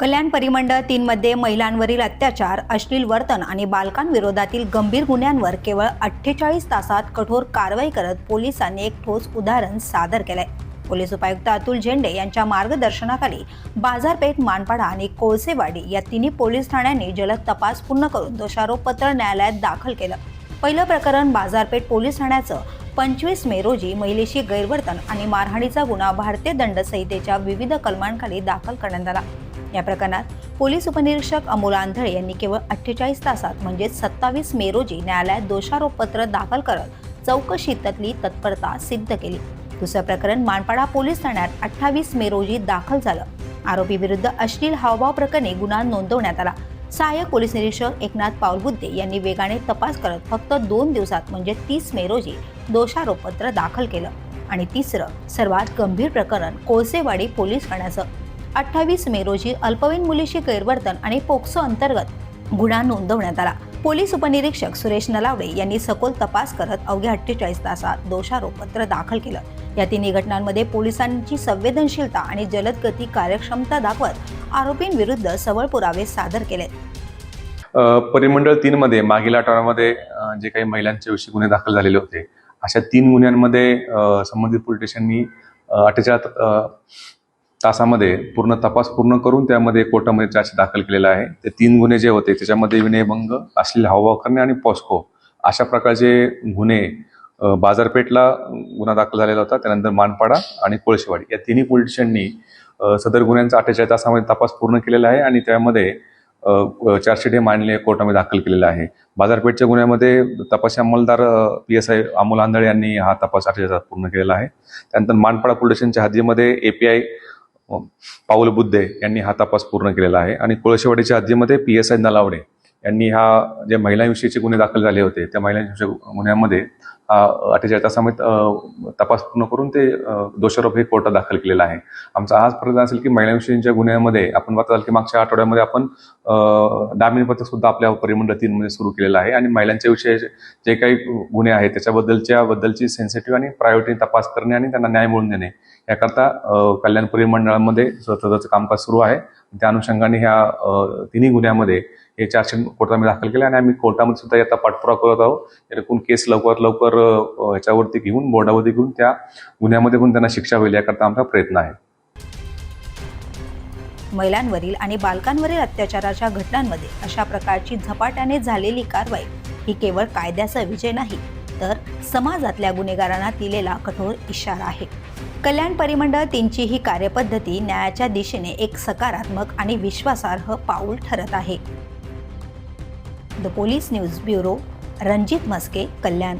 कल्याण परिमंडळ तीनमध्ये महिलांवरील अत्याचार अश्लील वर्तन आणि बालकांविरोधातील गंभीर गुन्ह्यांवर केवळ अठ्ठेचाळीस तासात कठोर कारवाई करत पोलिसांनी एक ठोस उदाहरण सादर केलंय. पोलीस उपायुक्त अतुल झेंडे यांच्या मार्गदर्शनाखाली बाजारपेठ मानपाडा आणि कोळसेवाडी या तिन्ही पोलीस ठाण्यांनी जलद तपास पूर्ण करून दोषारोपपत्र न्यायालयात दाखल केलं. पहिलं प्रकरण बाजारपेठ पोलीस ठाण्याचं. पंचवीस मे रोजी महिलेशी गैरवर्तन आणि मारहाणीचा गुन्हा भारतीय दंड संहितेच्या विविध कलमांखाली दाखल करण्यात आला. या प्रकरणात पोलीस उपनिरीक्षक अमोल आंधळे यांनी केवळ अठ्ठेचाळीस तासात म्हणजेच सत्तावीस मे रोजी न्यायालयात दोषारोपपत्र दाखल करत चौकशीतली तत्परता सिद्ध केली. दुसरं प्रकरण मानपाडा पोलीस ठाण्यात अठ्ठावीस मे रोजी दाखल झालं. आरोपी विरुद्ध अश्लील हावभाव प्रकरणी गुन्हा नोंदवण्यात आला. सहाय्यक पोलीस निरीक्षक एकनाथ पाऊलबुद्धे यांनी वेगाने तपास करत फक्त दोन दिवसात म्हणजे तीस मे रोजी दोषारोपपत्र दाखल केलं. आणि तिसरं सर्वात गंभीर प्रकरण कोळसेवाडी पोलीस ठाण्याचं. अठ्ठावीस मे रोजी अल्पवयीन मुलीशी गैरवर्तन आणि पोक्सो अंतर्गत गुन्हा नोंदवण्यात आला. पोलीस उपनिरीक्षक सुरेश नलावडे यांनी सखोल तपास करत अवघ्या अठ्ठेचाळीस तासात दोषारोपपत्र दाखल केलं. या तिन्ही घटनांमध्ये पोलिसांची संवेदनशीलता आणि जलद गती कार्यक्षमता दाखवत आरोपींविरुद्ध सबळ पुरावे सादर केले परिमंडळ परिमंडळ तीनमध्ये मागील आठवड्यामध्ये जे काही महिलांच्या विषयी गुन्हे दाखल झालेले होते अशा तीन गुन्ह्यांमध्ये संबंधित पोलीस स्टेशननी अठ्ठेचाळीस तासामध्ये पूर्ण तपास पूर्ण करून त्यामध्ये कोर्टामध्ये चार्ज दाखल केलेला आहे. ते तीन गुन्हे जे होते त्याच्यामध्ये विनयभंग असलेले हावभाव करणे आणि पॉस्को. अशा प्रकारचे गुन्हे बाजारपेठला गुन्हा दाखल झालेला होता. त्यानंतर मानपाडा आणि कोळशेवाडी या तिन्ही पोलीस स्टेशननी सदर गुन्ह्यांचा अठ्ठेचाळीस तासामध्ये तपास पूर्ण केलेला आहे आणि त्यामध्ये चार्जशीट हे मांडले कोर्टामध्ये दाखल केलेलं आहे. बाजारपेठच्या गुन्ह्यामध्ये तपासी अंमलदार P S I Amol Andhale यांनी हा तपास अठ्ठेचाळीस तासात पूर्ण केलेला आहे. त्यानंतर मानपाडा पोलीस स्टेशनच्या हद्दीमध्ये एपीआय पाऊल बुद्धे यांनी हा तपास पूर्ण केलेला आहे. आणि कोळशेवाडीच्या हद्दीमध्ये पी एस आय नलावडे यांनी हा जे महिलांविषयीचे गुन्हे दाखल झाले होते त्या महिलांविषयी गुन्ह्यामध्ये हा अठ्ठेचाळीस तासामध्ये तपास पूर्ण करून ते दोषारोप हे कोर्टात दाखल केलेला आहे. आमचा हाच प्रयत्न असेल की महिलांविषयीच्या गुन्ह्यामध्ये आपण पाहताल की मागच्या आठवड्यामध्ये आपण अ, दामिनीपत्र सुद्धा आपल्या परिमंडळ तीनमध्ये सुरू केलेलं आहे आणि महिलांच्या विषयी जे काही गुन्हे आहेत त्याच्याबद्दलच्या बद्दलची सेन्सिटिव्ह आणि प्रायोरिटी तपास करणे आणि त्यांना न्याय मिळवून देणे. याकरता कल्याण परिमंडळामध्ये सततचं कामकाज सुरू आहे. त्या अनुषंगाने ह्या तिन्ही गुन्ह्यामध्ये हे चार्जशीट कोर्टामध्ये दाखल केले आणि आम्ही कोर्टामध्ये सुद्धा याचा पाठपुरावा करत आहोत. जेणेकरून केस लवकरात लवकर ह्याच्यावरती घेऊन बोर्डावरती घेऊन त्या गुन्ह्यामध्ये पण त्यांना शिक्षा होईल याकरता आमचा प्रयत्न आहे. महिलांवरील आणि बालकांवरील अत्याचाराच्या घटनांमध्ये अशा प्रकारची झपाट्याने झालेली कारवाई ही केवळ कायद्याचा विजय नाही तर समाजातल्या गुन्हेगारांना दिलेला कठोर इशारा आहे. कल्याण परिमंडळ तीनची ही कार्यपद्धती न्यायाच्या दिशेने एक सकारात्मक आणि विश्वासार्ह पाऊल ठरत आहे. The police news bureau Ranjit Maske Kalyan.